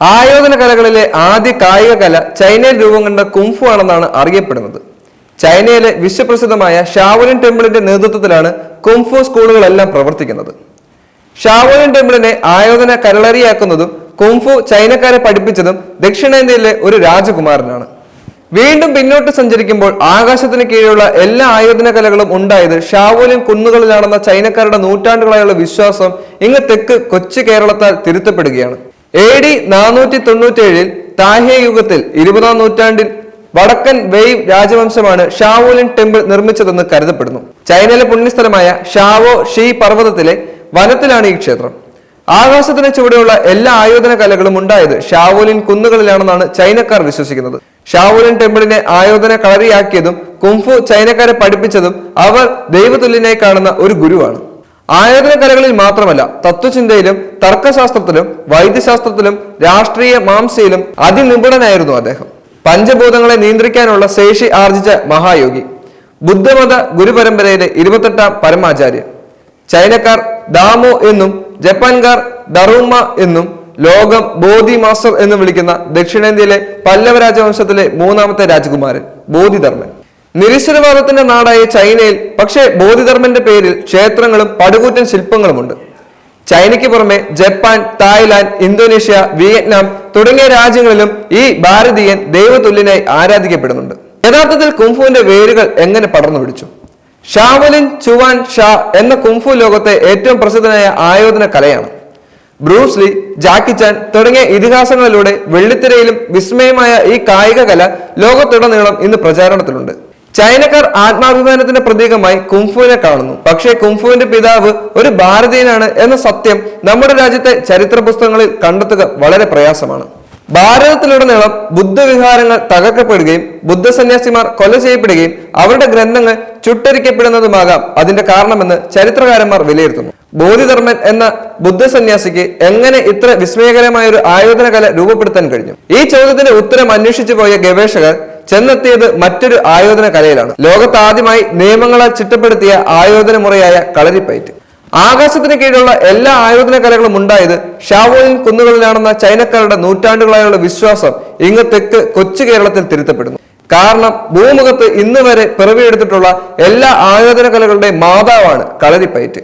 ആയോധന കലകളിലെ ആദ്യ കായിക കല ചൈനയിൽ രൂപം കണ്ട കുംഫു ആണെന്നാണ് അറിയപ്പെടുന്നത്. ചൈനയിലെ വിശ്വപ്രസിദ്ധമായ ഷാവലിൻ ടെമ്പിളിന്റെ നേതൃത്വത്തിലാണ് കുംഫു സ്കൂളുകളെല്ലാം പ്രവർത്തിക്കുന്നത്. ഷാവലിൻ ടെമ്പിളിനെ ആയോധന കരളറിയാക്കുന്നതും കുംഫു ചൈനക്കാരെ പഠിപ്പിച്ചതും ദക്ഷിണേന്ത്യയിലെ ഒരു രാജകുമാരനാണ്. വീണ്ടും പിന്നോട്ട് സഞ്ചരിക്കുമ്പോൾ ആകാശത്തിന് കീഴിലുള്ള എല്ലാ ആയോധന കലകളും ഉണ്ടായത് ഷാവോലിൻ കുന്നുകളിലാണെന്ന ചൈനക്കാരുടെ നൂറ്റാണ്ടുകളായുള്ള വിശ്വാസം ഇങ്ങ് തെക്ക് കൊച്ചു കേരളത്താൽ തിരുത്തപ്പെടുകയാണ്. എ ഡി നാനൂറ്റി തൊണ്ണൂറ്റേഴിൽ താഹ്യ യുഗത്തിൽ ഇരുപതാം നൂറ്റാണ്ടിൽ വടക്കൻ വെയ് രാജവംശമാണ് ഷാവോലിൻ ടെമ്പിൾ നിർമ്മിച്ചതെന്ന് കരുതപ്പെടുന്നു. ചൈനയിലെ പുണ്യസ്ഥലമായ ഷാവോ ഷീ പർവതത്തിലെ വനത്തിലാണ് ഈ ക്ഷേത്രം. ആകാശത്തിന് ചുവടെയുള്ള എല്ലാ ആയോധന കലകളും ഉണ്ടായത് ഷാവോലിൻ കുന്നുകളിലാണെന്നാണ് ചൈനക്കാർ വിശ്വസിക്കുന്നത്. ഷാവോലിൻ ടെമ്പിളിനെ ആയോധന കളരിയാക്കിയതും കുംഫു ചൈനക്കാരെ പഠിപ്പിച്ചതും അവർ ദൈവതുല്യനായി കാണുന്ന ഒരു ഗുരുവാണ്. ആയോധന കലകളിൽ മാത്രമല്ല തത്വചിന്തയിലും തർക്കശാസ്ത്രത്തിലും വൈദ്യശാസ്ത്രത്തിലും രാഷ്ട്രീയ മാംസയിലും അതിനിപുണനായിരുന്നു അദ്ദേഹം. പഞ്ചഭൂതങ്ങളെ നിയന്ത്രിക്കാനുള്ള ശേഷി ആർജിച്ച മഹായോഗി. ബുദ്ധമത ഗുരുപരമ്പരയിലെ ഇരുപത്തെട്ടാം പരമാചാര്യൻ. ചൈനക്കാർ ദാമോ എന്നും ജപ്പാൻകാർ ഡറൂമ എന്നും ലോകം ബോധി മാസ്റ്റർ എന്ന് വിളിക്കുന്ന ദക്ഷിണേന്ത്യയിലെ പല്ലവ രാജവംശത്തിലെ മൂന്നാമത്തെ രാജകുമാരൻ ബോധിധർമ്മൻ. നിരീശ്വരവാദത്തിന്റെ നാടായ ചൈനയിൽ പക്ഷേ ബോധിധർമ്മന്റെ പേരിൽ ക്ഷേത്രങ്ങളും പടുകൂറ്റൻ ശില്പങ്ങളുമുണ്ട്. ചൈനയ്ക്ക് പുറമെ ജപ്പാൻ തായ്ലാന്റ് ഇന്തോനേഷ്യ വിയറ്റ്നാം തുടങ്ങിയ രാജ്യങ്ങളിലും ഈ ഭാരതീയൻ ദൈവതുല്യനായി ആരാധിക്കപ്പെടുന്നുണ്ട്. യഥാർത്ഥത്തിൽ കുംഫുവിന്റെ വേരുകൾ എങ്ങനെ പടർന്നു പിടിച്ചു? ഷാവലിൻ ചുവാൻ ഷാ എന്ന കുംഫു ലോകത്തെ ഏറ്റവും പ്രസിദ്ധനായ ആയോധന കലയാണ്. ബ്രൂസ്ലി ജാക്കിച്ചാൻ ജാക്കി ചാൻ തുടങ്ങിയ ഇതിഹാസങ്ങളിലൂടെ വെള്ളിത്തിരയിലും വിസ്മയമായ ഈ കായിക കല ലോകത്തുടനീളം ഇന്ന് പ്രചാരണത്തിലുണ്ട്. ചൈനക്കാർ ആത്മാഭിമാനത്തിന്റെ പ്രതീകമായി കുംഫുവിനെ കാണുന്നു. പക്ഷേ കുംഫുവിന്റെ പിതാവ് ഒരു ഭാരതീയനാണ് എന്ന സത്യം നമ്മുടെ രാജ്യത്തെ ചരിത്ര പുസ്തകങ്ങളിൽ കണ്ടെത്തുക വളരെ പ്രയാസമാണ്. ഭാരതത്തിലുടനീളം ബുദ്ധവിഹാരങ്ങൾ തകർക്കപ്പെടുകയും ബുദ്ധസന്യാസിമാർ കൊല ചെയ്യപ്പെടുകയും അവരുടെ ഗ്രന്ഥങ്ങൾ ചുട്ടരിക്കപ്പെടുന്നതുമാകാം അതിന്റെ കാരണമെന്ന് ചരിത്രകാരന്മാർ വിലയിരുത്തുന്നു. ബോധിധർമ്മൻ എന്ന ബുദ്ധസന്യാസിക്ക് എങ്ങനെ ഇത്ര വിസ്മയകരമായ ഒരു ആയോധന കല രൂപപ്പെടുത്താൻ കഴിഞ്ഞു? ഈ ചോദ്യത്തിന്റെ ഉത്തരം അന്വേഷിച്ചു പോയ ഗവേഷകർ ചെന്നെത്തിയത് മറ്റൊരു ആയോധന കലയിലാണ്. ലോകത്ത് ആദ്യമായി നിയമങ്ങളാൽ ചിട്ടപ്പെടുത്തിയ ആയോധന മുറയായ കളരിപ്പയറ്റ്. ആകാശത്തിന് കീഴിലുള്ള എല്ലാ ആയോധന കലകളും ഉണ്ടായത് ഷാവോയിൻ കുന്നുകളിലാണെന്ന ചൈനക്കാരുടെ നൂറ്റാണ്ടുകളായുള്ള വിശ്വാസം ഇങ്ങ് തെക്ക് കൊച്ചു കേരളത്തിൽ തിരുത്തപ്പെടുന്നു. കാരണം ഭൂമുഖത്ത് ഇന്ന് വരെ പിറവിയെടുത്തിട്ടുള്ള എല്ലാ ആയോധന കലകളുടെ മാതാവാണ് കളരിപ്പയറ്റ്.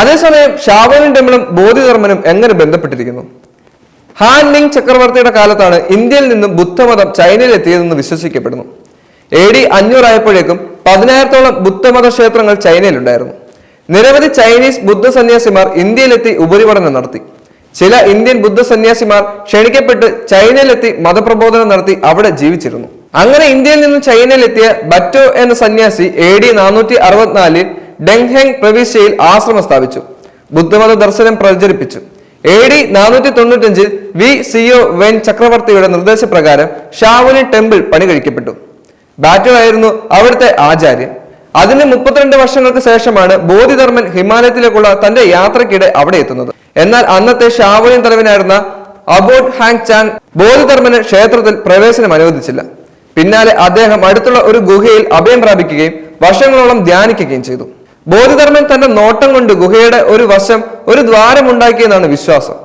അതേസമയം ഷാവോലിൻ ടെമ്പിളും ബോധിധർമ്മനും എങ്ങനെ ബന്ധപ്പെട്ടിരിക്കുന്നു? ഹാൻ മിങ് ചക്രവർത്തിയുടെ കാലത്താണ് ഇന്ത്യയിൽ നിന്നും ബുദ്ധമതം ചൈനയിൽ എത്തിയതെന്ന് വിശ്വസിക്കപ്പെടുന്നു. എ ഡി അഞ്ഞൂറായപ്പോഴേക്കും പതിനായിരത്തോളം ബുദ്ധമത ക്ഷേത്രങ്ങൾ ചൈനയിലുണ്ടായിരുന്നു. നിരവധി ചൈനീസ് ബുദ്ധ സന്യാസിമാർ ഇന്ത്യയിലെത്തി ഉപരിപഠനം നടത്തി. ചില ഇന്ത്യൻ ബുദ്ധ സന്യാസിമാർ ക്ഷണിക്കപ്പെട്ട് ചൈനയിലെത്തി മതപ്രബോധനം നടത്തി അവിടെ ജീവിച്ചിരുന്നു. അങ്ങനെ ഇന്ത്യയിൽ നിന്നും ചൈനയിലെത്തിയ ബറ്റോ എന്ന സന്യാസി എ ഡി നാനൂറ്റി അറുപത്തിനാലിൽ ഡെങ്ഹെങ് പ്രവിശ്യയിൽ ആശ്രമം സ്ഥാപിച്ചു. ബുദ്ധമത ദർശനം പ്രചരിപ്പിച്ചു. എ ഡി നാനൂറ്റി തൊണ്ണൂറ്റഞ്ചിൽ വി സിഒ വെൻ ചക്രവർത്തിയുടെ നിർദ്ദേശപ്രകാരം ഷാവുലി ടെമ്പിൾ പണി കഴിക്കപ്പെട്ടു ബാറ്റർ ആയിരുന്നു അവിടുത്തെ ആചാര്യൻ. അതിന് മുപ്പത്തിരണ്ട് വർഷങ്ങൾക്ക് ശേഷമാണ് ബോധിധർമ്മൻ ഹിമാലയത്തിലേക്കുള്ള തന്റെ യാത്രക്കിടെ അവിടെ എത്തുന്നത്. എന്നാൽ അന്നത്തെ ഷാവുലിൻ തലവനായിരുന്ന അബോട്ട് ഹാങ് ചാങ് ബോധിധർമ്മന് ക്ഷേത്രത്തിൽ പ്രവേശനം അനുവദിച്ചില്ല. പിന്നാലെ അദ്ദേഹം അടുത്തുള്ള ഒരു ഗുഹയിൽ അഭയം പ്രാപിക്കുകയും വർഷങ്ങളോളം ധ്യാനിക്കുകയും ചെയ്തു. ബോധിധർമ്മൻ തന്റെ നോട്ടം കൊണ്ട് ഗുഹയുടെ ഒരു വശം ഒരു ദ്വാരമുണ്ടാക്കിയെന്നാണ് വിശ്വാസം.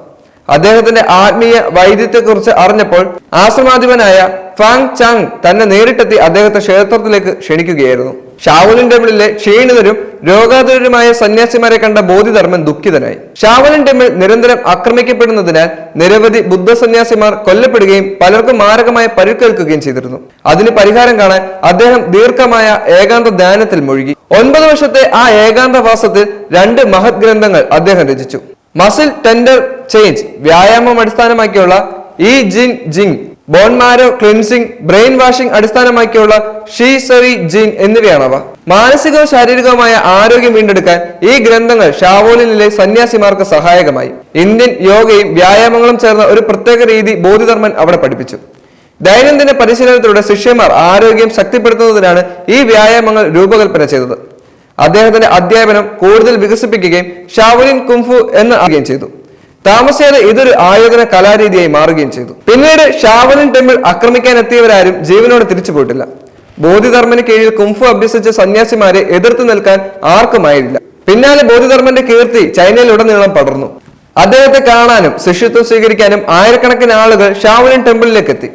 അദ്ദേഹത്തിന്റെ ആത്മീയ വൈദ്യത്തെക്കുറിച്ച് അറിഞ്ഞപ്പോൾ ആശ്രമാധിപനായ ഫാങ് ചാങ് തന്നെ നേരിട്ടെത്തി അദ്ദേഹത്തെ ക്ഷേത്രത്തിലേക്ക് ക്ഷണിക്കുകയായിരുന്നു. ഷാവുലിൻ ടെമ്പിളിലെ ക്ഷീണിതരും രോഗാതുരരുമായ സന്യാസിമാരെ കണ്ട ബോധിധർമ്മൻ ദുഃഖിതനായി. ഷാവലിന്റെ ടെമ്പിൾ നിരന്തരം ആക്രമിക്കപ്പെടുന്നതിനാൽ നിരവധി ബുദ്ധ സന്യാസിമാർ കൊല്ലപ്പെടുകയും പലർക്കും മാരകമായ പരുക്കേൽക്കുകയും ചെയ്തിരുന്നു. അതിന് പരിഹാരം കാണാൻ അദ്ദേഹം ദീർഘമായ ഏകാന്ത ധ്യാനത്തിൽ മുഴുകി. ഒൻപത് വർഷത്തെ ആ ഏകാന്തവാസത്തിൽ രണ്ട് മഹത് ഗ്രന്ഥങ്ങൾ അദ്ദേഹം രചിച്ചു. മസിൽ ടെൻഡർ ചേഞ്ച് വ്യായാമം അടിസ്ഥാനമാക്കിയുള്ള ഈ Jin Jing bone marrow cleansing brain washing അടിസ്ഥാനമാക്കിയുള്ള ഷീസറി ജീൻ എന്നിവയാണവ. മാനസികവും ശാരീരികവുമായ ആരോഗ്യം വീണ്ടെടുക്കാൻ ഈ ഗ്രന്ഥങ്ങൾ ഷാവോലിനിലെ സന്യാസിമാർക്ക് സഹായകമായി. ഇന്ത്യൻ യോഗയും വ്യായാമങ്ങളും ചേർന്ന ഒരു പ്രത്യേക രീതി ബോധിധർമ്മൻ അവിടെ പഠിപ്പിച്ചു. ദൈനംദിന പരിശീലനത്തിലൂടെ ശിഷ്യന്മാർ ആരോഗ്യം ശക്തിപ്പെടുത്തുന്നതിനാണ് ഈ വ്യായാമങ്ങൾ രൂപകൽപ്പന ചെയ്തത്. അദ്ദേഹത്തിന്റെ അധ്യാപനം കൂടുതൽ വികസിപ്പിക്കുകയും ഷാവുലിൻ കുംഫു എന്ന് അറിയുകയും ചെയ്തു. താമസിയാതെ ഇതൊരു ആയോധന കലാരീതിയായി മാറുകയും ചെയ്തു. പിന്നീട് ഷാവലിൻ ടെമ്പിൾ ആക്രമിക്കാൻ എത്തിയവരാരും ജീവനോടെ തിരിച്ചു പോയിട്ടില്ല. ബോധിധർമ്മന് കീഴിൽ കുംഫു അഭ്യസിച്ച സന്യാസിമാരെ എതിർത്തു നിൽക്കാൻ ആർക്കുമായില്ല പിന്നാലെ ബോധിധർമ്മന്റെ കീർത്തി ചൈനയിൽ ഉടനീളം പടർന്നു. അദ്ദേഹത്തെ കാണാനും ശിഷ്യത്വം സ്വീകരിക്കാനും ആയിരക്കണക്കിന് ആളുകൾ ഷാവലിൻ ടെമ്പിളിലേക്ക് എത്തി.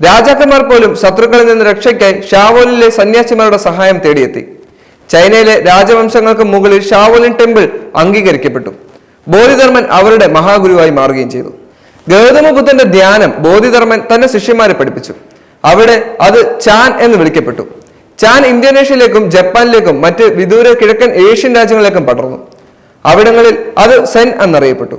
രാജാക്കന്മാർ പോലും ശത്രുക്കളിൽ നിന്ന് രക്ഷയ്ക്കായി ഷാവോലിലെ സന്യാസിമാരുടെ സഹായം തേടിയെത്തി. ചൈനയിലെ രാജവംശങ്ങൾക്ക് മുകളിൽ ഷാവോലിൻ ടെമ്പിൾ അംഗീകരിക്കപ്പെട്ടു. ബോധിധർമ്മൻ അവരുടെ മഹാഗുരുവായി മാറുകയും ചെയ്തു. ഗൗതമ ബുദ്ധന്റെ ധ്യാനം ബോധിധർമ്മൻ തന്റെ ശിഷ്യന്മാരെ പഠിപ്പിച്ചു. അവിടെ അത് ചാൻ എന്ന് വിളിക്കപ്പെട്ടു. ചാൻ ഇന്തോനേഷ്യയിലേക്കും ജപ്പാനിലേക്കും മറ്റ് വിദൂര കിഴക്കൻ ഏഷ്യൻ രാജ്യങ്ങളിലേക്കും പടർന്നു. അവിടങ്ങളിൽ അത് സെൻ എന്നറിയപ്പെട്ടു.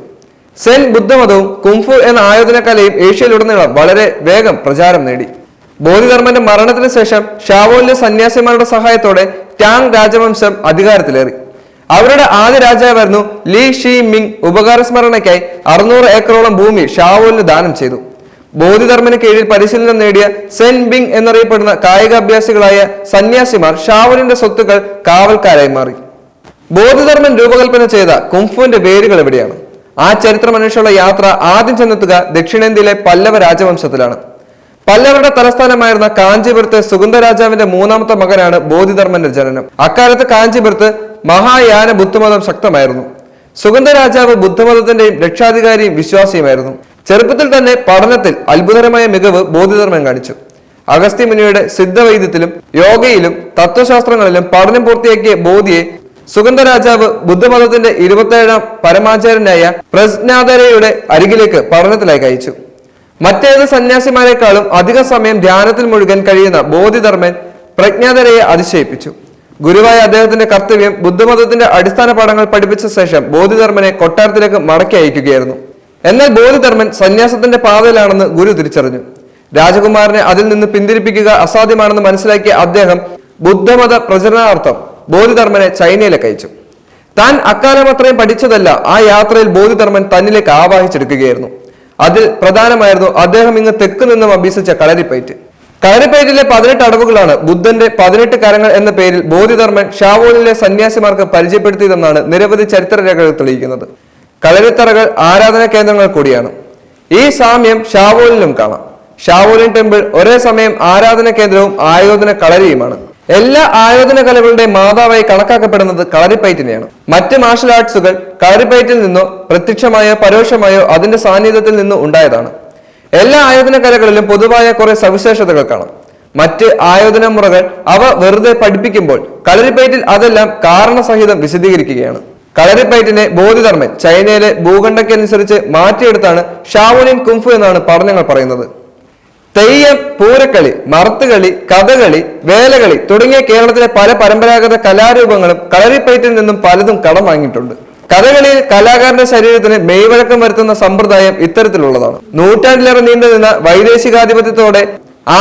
സെൻ ബുദ്ധമതവും കുംഫു എന്ന ആയോധനകലയും ഏഷ്യയിലുടനീളം വളരെ വേഗം പ്രചാരം നേടി. ബോധിധർമ്മന്റെ മരണത്തിന് ശേഷം ഷാവോലിലെ സന്യാസിമാരുടെ സഹായത്തോടെ ടാങ് രാജവംശം അധികാരത്തിലേറി. അവരുടെ ആദ്യ രാജാവായിരുന്നു ലീ ഷി മിങ്. ഉപകാരസ്മരണയ്ക്കായി അറുന്നൂറ് ഏക്കറോളം ഭൂമി ഷാവോലിന് ദാനം ചെയ്തു. ബോധിധർമ്മന് കീഴിൽ പരിശീലനം നേടിയ സെൻ ബിങ് എന്നറിയപ്പെടുന്ന കായികാഭ്യാസികളായ സന്യാസിമാർ ഷാവോലിന്റെ സ്വത്തുക്കൾ കാവൽക്കാരായി മാറി. ബോധിധർമ്മൻ രൂപകൽപ്പന ചെയ്ത കുംഫുവിന്റെ വേരുകൾ എവിടെയാണ്? ആ ചരിത്രമന്വേഷണമുള്ള യാത്ര ആദ്യം ചെന്നെത്തുക ദക്ഷിണേന്ത്യയിലെ പല്ലവ രാജവംശത്തിലാണ്. പല്ലവരുടെ തലസ്ഥാനമായിരുന്ന കാഞ്ചീപുരത്തെ സുഗന്ധരാജാവിന്റെ മൂന്നാമത്തെ മകനാണ് ബോധിധർമ്മന്റെ ജനനം. അക്കാലത്ത് കാഞ്ചീപുരത്ത് മഹായാന ബുദ്ധമതം ശക്തമായിരുന്നു. സുഗന്ധ രാജാവ് ബുദ്ധമതത്തിന്റെയും രക്ഷാധികാരിയും വിശ്വാസിയുമായിരുന്നു. ചെറുപ്പത്തിൽ തന്നെ പഠനത്തിൽ അത്ഭുതകരമായ മികവ് ബോധിധർമ്മം കാണിച്ചു. അഗസ്ത്യ മുനിയുടെ സിദ്ധവൈദ്യത്തിലും യോഗയിലും തത്വശാസ്ത്രങ്ങളിലും പഠനം പൂർത്തിയാക്കിയ ബോധിയെ സുഗന്ധ രാജാവ് ബുദ്ധമതത്തിന്റെ ഇരുപത്തേഴാം പരമാചാര്യനായ പ്രജ്ഞാതരയുടെ അരികിലേക്ക് പഠനത്തിലേക്ക് അയച്ചു മറ്റേത് സന്യാസിമാരെക്കാളും അധിക സമയം ധ്യാനത്തിൽ മുഴുകാൻ കഴിയുന്ന ബോധിധർമ്മൻ പ്രജ്ഞാതരയെ അതിശയിപ്പിച്ചു. ഗുരുവായ അദ്ദേഹത്തിന്റെ കർത്തവ്യം ബുദ്ധമതത്തിന്റെ അടിസ്ഥാന പാഠങ്ങൾ പഠിപ്പിച്ച ശേഷം ബോധിധർമ്മനെ കൊട്ടാരത്തിലേക്ക് മടക്കി അയക്കുകയായിരുന്നു. എന്നാൽ ബോധിധർമ്മൻ സന്യാസത്തിന്റെ പാതയിലാണെന്ന് ഗുരു തിരിച്ചറിഞ്ഞു. രാജകുമാരനെ അതിൽ നിന്ന് പിന്തിരിപ്പിക്കുക അസാധ്യമാണെന്ന് മനസ്സിലാക്കിയ അദ്ദേഹം ബുദ്ധമത പ്രചരണാർത്ഥം ബോധിധർമ്മനെ ചൈനയിലേക്ക് അയച്ചു. താൻ അക്കാലം അത്രയും പഠിച്ചതല്ല ആ യാത്രയിൽ ബോധിധർമ്മൻ തന്നിലേക്ക് ആവാഹിച്ചെടുക്കുകയായിരുന്നു. അതിൽ പ്രധാനമായിരുന്നു അദ്ദേഹം ഇങ്ങ് തെക്ക് നിന്നും അഭ്യസിച്ച കളരിപ്പയറ്റ് കളരിപ്പയറ്റിലെ പതിനെട്ട് അടവുകളാണ് ബുദ്ധന്റെ പതിനെട്ട് കരങ്ങൾ എന്ന പേരിൽ ബോധിധർമ്മൻ ഷാവോലിലെ സന്യാസിമാർക്ക് പരിചയപ്പെടുത്തിയതെന്നാണ് നിരവധി ചരിത്രരേഖകൾ തെളിയിക്കുന്നത്. കളരിത്തറകൾ ആരാധന കേന്ദ്രങ്ങൾ കൂടിയാണ്. ഈ സാമ്യം ഷാവോലിലും കാണാം. ഷാവോലിൻ ടെമ്പിൾ ഒരേ സമയം ആരാധന കേന്ദ്രവും ആയോധന കളരിയുമാണ്. എല്ലാ ആയോധന കലകളുടെ മാതാവായി കണക്കാക്കപ്പെടുന്നത് കളരിപ്പയറ്റിനെയാണ്. മറ്റ് മാർഷൽ ആർട്സുകൾ കളരിപ്പയറ്റിൽ നിന്നോ പ്രത്യക്ഷമായോ പരോക്ഷമായോ അതിന്റെ സാന്നിധ്യത്തിൽ നിന്നോ ഉണ്ടായതാണ്. എല്ലാ ആയോധന കലകളിലും പൊതുവായ കുറെ സവിശേഷതകൾ കാണാം. മറ്റ് ആയോധന മുറകൾ അവ വെറുതെ പഠിപ്പിക്കുമ്പോൾ കളരിപ്പയറ്റിൽ അതെല്ലാം കാരണസഹിതം വിശദീകരിക്കുകയാണ്. കളരിപ്പയറ്റിനെ ബോധിധർമ്മൻ ചൈനയിലെ ഭൂഖണ്ഡക്കനുസരിച്ച് മാറ്റിയെടുത്താണ് ഷാവുലിൻ കുംഫു എന്നാണ് പഠനങ്ങൾ പറയുന്നത്. തെയ്യം പൂരക്കളി മറത്തുകളി കഥകളി വേലകളി തുടങ്ങിയ കേരളത്തിലെ പല പരമ്പരാഗത കലാരൂപങ്ങളും കളരിപ്പയറ്റിൽ നിന്നും പലതും കടം വാങ്ങിയിട്ടുണ്ട്. കഥകളിയിൽ കലാകാരന്റെ ശരീരത്തിന് മെയ്വഴക്കം വരുത്തുന്ന സമ്പ്രദായം ഇത്തരത്തിലുള്ളതാണ്. നൂറ്റാണ്ടിലേറെ നീണ്ടു നിന്ന വൈദേശികാധിപത്യത്തോടെ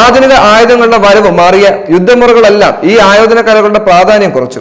ആധുനിക ആയുധങ്ങളുടെ വരവ് മാറിയ യുദ്ധമുറകളെല്ലാം ഈ ആയോധന കലകളുടെ പ്രാധാന്യം കുറച്ചു.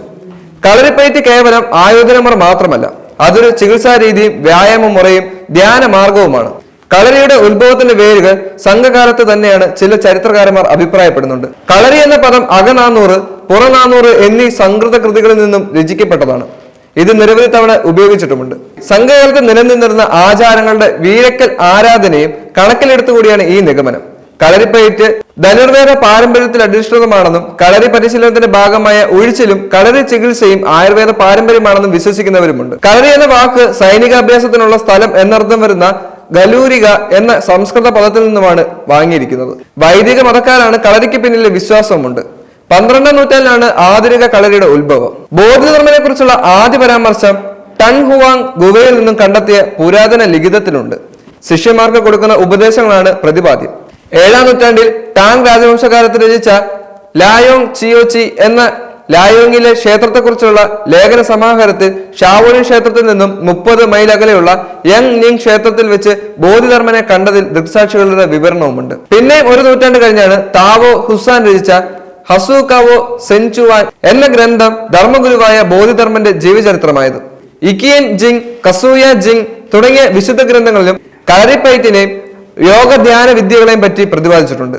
കളരിപ്പയറ്റ് കേവലം ആയോധനമുറ മാത്രമല്ല അതൊരു ചികിത്സാ രീതിയും വ്യായാമ മുറയും ധ്യാന മാർഗവുമാണ് കളരിയുടെ ഉത്ഭവത്തിന്റെ വേരുകൾ സംഘകാലത്ത് തന്നെയാണ് ചില ചരിത്രകാരന്മാർ അഭിപ്രായപ്പെടുന്നുണ്ട്. കളരി എന്ന പദം അകനാന്നൂറ് പുറനാന്നൂറ് എന്നീ സംസ്കൃത കൃതികളിൽ നിന്നും രചിക്കപ്പെട്ടതാണ്. ഇത് നിരവധി തവണ ഉപയോഗിച്ചിട്ടുമുണ്ട്. സംഘകാലത്ത് നിലനിന്നിരുന്ന ആചാരങ്ങളുടെ വീരക്കൽ ആരാധനയും കണക്കിലെടുത്തുകൂടിയാണ് ഈ നിഗമനം. കളരിപ്പയറ്റ് ധനുർവേദ പാരമ്പര്യത്തിൽ അധിഷ്ഠിതമാണെന്നും കളരി പരിശീലനത്തിന്റെ ഭാഗമായ ഒഴിച്ചിലും കളരി ചികിത്സയും ആയുർവേദ പാരമ്പര്യമാണെന്നും വിശ്വസിക്കുന്നവരുമുണ്ട്. കളരി എന്ന വാക്ക് സൈനികാഭ്യാസത്തിനുള്ള സ്ഥലം എന്നർത്ഥം വരുന്ന ഗലൂരിക എന്ന സംസ്കൃത പദത്തിൽ നിന്നുമാണ് വാങ്ങിയിരിക്കുന്നത്. വൈദിക മതക്കാരാണ് കളരിക്ക് പിന്നിലെ വിശ്വാസവുമുണ്ട്. പന്ത്രണ്ടാം നൂറ്റാണ്ടിലാണ് ആധുനിക കളരിയുടെ ഉത്ഭവം. ബോധധർമ്മനെ കുറിച്ചുള്ള ആദ്യ പരാമർശം ടൺ ഹുവാങ് ഗുവയിൽ നിന്നും കണ്ടെത്തിയ പുരാതന ലിഖിതത്തിലുണ്ട്. ശിഷ്യന്മാർക്ക് കൊടുക്കുന്ന ഉപദേശങ്ങളാണ് പ്രതിപാദ്യം. ഏഴാം നൂറ്റാണ്ടിൽ ടാങ് രാജവംശകാലത്ത് രചിച്ച ലായോങ് ചിയോച്ചി എന്ന ലായോങ്ങിലെ ക്ഷേത്രത്തെക്കുറിച്ചുള്ള ലേഖന സമാഹാരത്തിൽ ഷാവോലിൻ ക്ഷേത്രത്തിൽ നിന്നും മുപ്പത് മൈൽ അകലെയുള്ള യങ് നിങ് ക്ഷേത്രത്തിൽ വെച്ച് ബോധിധർമ്മനെ കണ്ടതിൽ ദൃക്സാക്ഷികളുടെ വിവരണവുമുണ്ട്. പിന്നെ ഒരു നൂറ്റാണ്ട് കഴിഞ്ഞാണ് താവോ ഹുസാൻ രചിച്ച ഹസൂകാവോ സെൻചുവാൻ എന്ന ഗ്രന്ഥം ധർമ്മഗുരുവായ ബോധിധർമ്മന്റെ ജീവചരിത്രമായത്. ഇക്കിയൻ ജിങ് കസൂയ ജിങ് തുടങ്ങിയ വിശുദ്ധ ഗ്രന്ഥങ്ങളിലും കളരിപ്പയറ്റിനെയും യോഗ ധ്യാന വിദ്യകളെയും പറ്റി പ്രതിപാദിച്ചിട്ടുണ്ട്.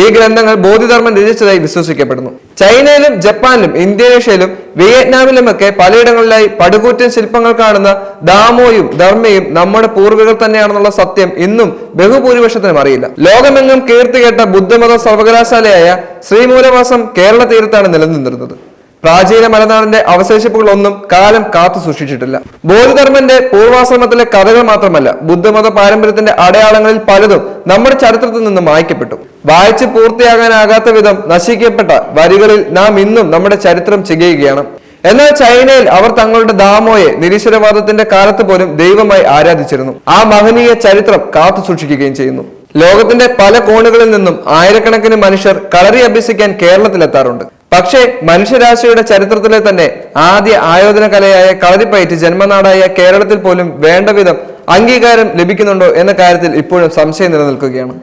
ഈ ഗ്രന്ഥങ്ങൾ ബോധിധർമ്മം രചിച്ചതായി വിശ്വസിക്കപ്പെടുന്നു. ചൈനയിലും ജപ്പാനിലും ഇന്തോനേഷ്യയിലും വിയറ്റ്നാമിലുമൊക്കെ പലയിടങ്ങളിലായി പടുകൂറ്റൻ ശില്പങ്ങൾ കാണുന്ന ദാമോയും ധർമ്മയും നമ്മുടെ പൂർവികർ തന്നെയാണെന്നുള്ള സത്യം ഇന്നും ബഹുഭൂരിപക്ഷത്തിനും അറിയില്ല. ലോകമെങ്ങും കീർത്തി കേട്ട ബുദ്ധമത സർവകലാശാലയായ ശ്രീമൂലവാസം കേരള തീരത്താണ് നിലനിന്നിരുന്നത്. പ്രാചീന മലനാടിന്റെ അവശേഷിപ്പുകളൊന്നും കാലം കാത്തു സൂക്ഷിച്ചിട്ടില്ല. ബോധധർമ്മന്റെ പൂർവാശ്രമത്തിലെ കഥകൾ മാത്രമല്ല ബുദ്ധമത പാരമ്പര്യത്തിന്റെ അടയാളങ്ങളിൽ പലതും നമ്മുടെ ചരിത്രത്തിൽ നിന്ന് മായ്ക്കപ്പെട്ടു. വായിച്ച് പൂർത്തിയാകാനാകാത്ത വിധം നശിക്കപ്പെട്ട വരികളിൽ നാം ഇന്നും നമ്മുടെ ചരിത്രം ചികയുകയാണ്. എന്നാൽ ചൈനയിൽ അവർ തങ്ങളുടെ ദാമോയെ നിരീശ്വരവാദത്തിന്റെ കാലത്ത് പോലും ദൈവമായി ആരാധിച്ചിരുന്നു. ആ മഹനീയ ചരിത്രം കാത്തു സൂക്ഷിക്കുകയും ചെയ്യുന്നു. ലോകത്തിന്റെ പല കോണുകളിൽ നിന്നും ആയിരക്കണക്കിന് മനുഷ്യർ കളറി അഭ്യസിക്കാൻ കേരളത്തിലെത്താറുണ്ട്. പക്ഷേ മനുഷ്യരാശിയുടെ ചരിത്രത്തിലെ തന്നെ ആദ്യ ആയോധന കലയായ കളരിപ്പയറ്റ് ജന്മനാടായ കേരളത്തിൽ പോലും വേണ്ട വിധം അംഗീകാരം ലഭിക്കുന്നുണ്ടോ എന്ന കാര്യത്തിൽ ഇപ്പോഴും സംശയം നിലനിൽക്കുകയാണ്.